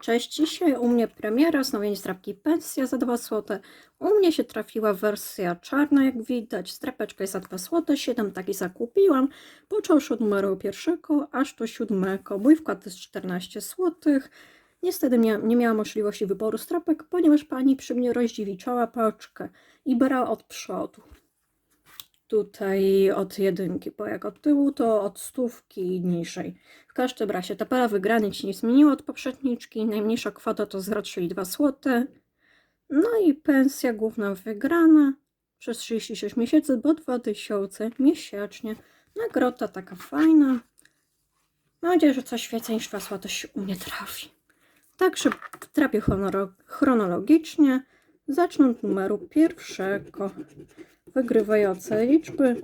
Cześć, dzisiaj u mnie premiera znowienie zdrabki pensja za 2 zł. U mnie się trafiła wersja czarna, jak widać, strapeczka jest za 2 zł, 7 taki zakupiłam, począwszy od numeru pierwszego aż do siódmego. Mój wkład to jest 14 zł. Niestety nie, nie miałam możliwości wyboru strapek, ponieważ pani przy mnie rozdziewiczała paczkę i brała od przodu. Tutaj od jedynki, bo jak od tyłu to od stówki niżej. W każdym razie tabela wygranych się nie zmieniła od poprzedniczki. Najmniejsza kwota to 0,32 zł. No i pensja główna wygrana przez 36 miesięcy, bo 2000 miesięcznie. Nagroda taka fajna. Mam nadzieję, że coś więcej niż 2 zł się u mnie trafi. Także trafię chronolo- chronologicznie. Zacznę od numeru pierwszego. Wygrywające liczby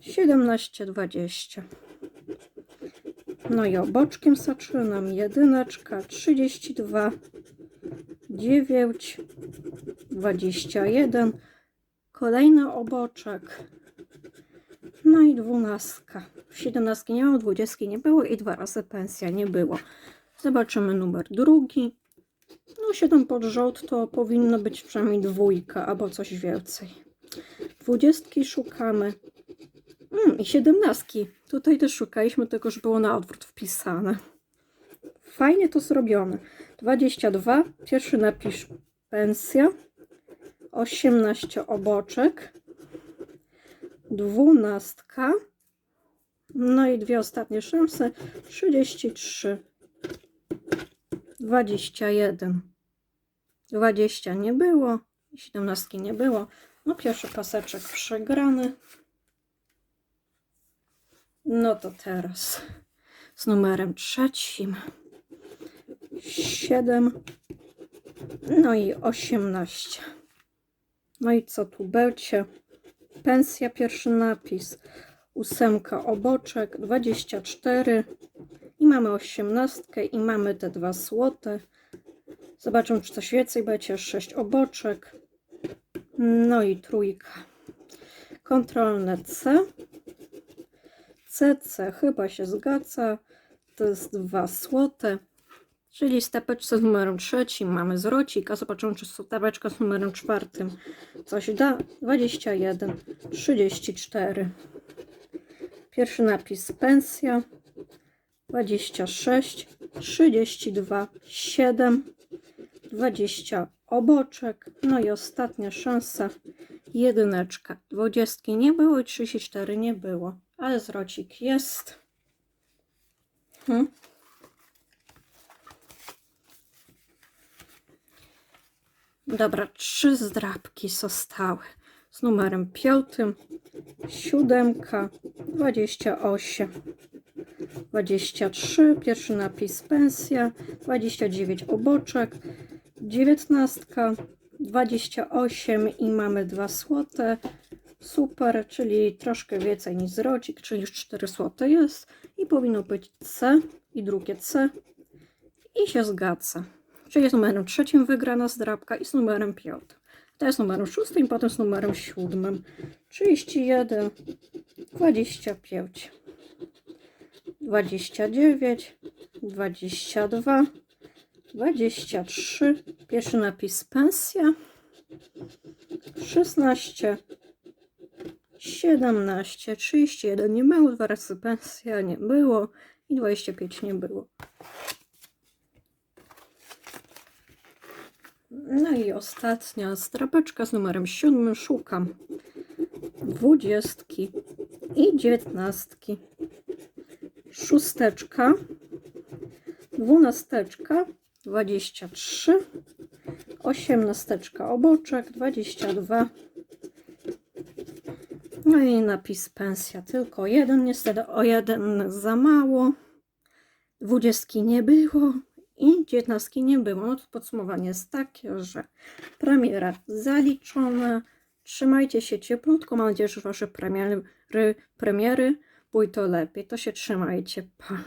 17-20. No i oboczkiem zaczynam. Jedyneczka 32, 9, 21. Kolejny oboczek. No i dwunastka. Siedemnastki nie było, dwudziestki nie było i dwa razy pensja nie było. Zobaczymy numer drugi. No 7 pod rząd to powinno być przynajmniej dwójka albo coś więcej. Dwudziestki szukamy. Mm, I siedemnastki. Tutaj też szukaliśmy, tylko że było na odwrót wpisane. Fajnie to zrobione. 22. Pierwszy napisz pensja. 18 oboczek. Dwunastka. No i dwie ostatnie szanse. 33. 21. 20 nie było. 17 nie było. No pierwszy paseczek przegrany. No to teraz z numerem trzecim. 7. No i 18. No i co tu będzie? Pensja, pierwszy napis. Ósemka oboczek, 24. Mamy osiemnastkę i mamy te dwa złote. Zobaczymy, czy coś więcej będzie. 6 oboczek. No i trójka. Kontrolne C. CC chyba się zgadza. To jest 2 złote. Czyli stepeczce z numerem trzecim mamy zwrocik, a zobaczymy, czy stepeczka z numerem czwartym coś da. 21, 34. Pierwszy napis pensja. 26, 32, 7, 20 oboczek. No i ostatnia szansa. Jedyneczka. Dwudziestki nie było i 34 nie było. Ale zwrocik jest. Hmm. Dobra, trzy zdrabki zostały. Z numerem piątym, siódemka, 28, 23, pierwszy napis pensja, 29 oboczek, 19, 28 i mamy 2 złote. Super, czyli troszkę więcej niż zrodzik, czyli już 4 złote jest. I powinno być C i drugie C. I się zgadza. Czyli z numerem trzecim wygrana zdrabka i z numerem piątym. To jest numerem szóstym, potem z numerem siódmym. 31, 25, 29, 22, 23. Pierwszy napis pensja. 16, 17, 31 nie było, dwa razy pensja nie było i 25 nie było. No i ostatnia strapeczka z numerem 7 szukam dwudziestki i dziewiętnastki. Szósteczka, dwunasteczka, 23, osiemnasteczka oboczek, 22. No i napis pensja tylko jeden, niestety o jeden za mało. Dwudziestki nie było i dziewiętnastki nie było. Podsumowanie jest takie, że premiera zaliczona. Trzymajcie się cieplutko. Mam nadzieję, że wasze premiery, premiery pójdą lepiej. To się trzymajcie. Pa.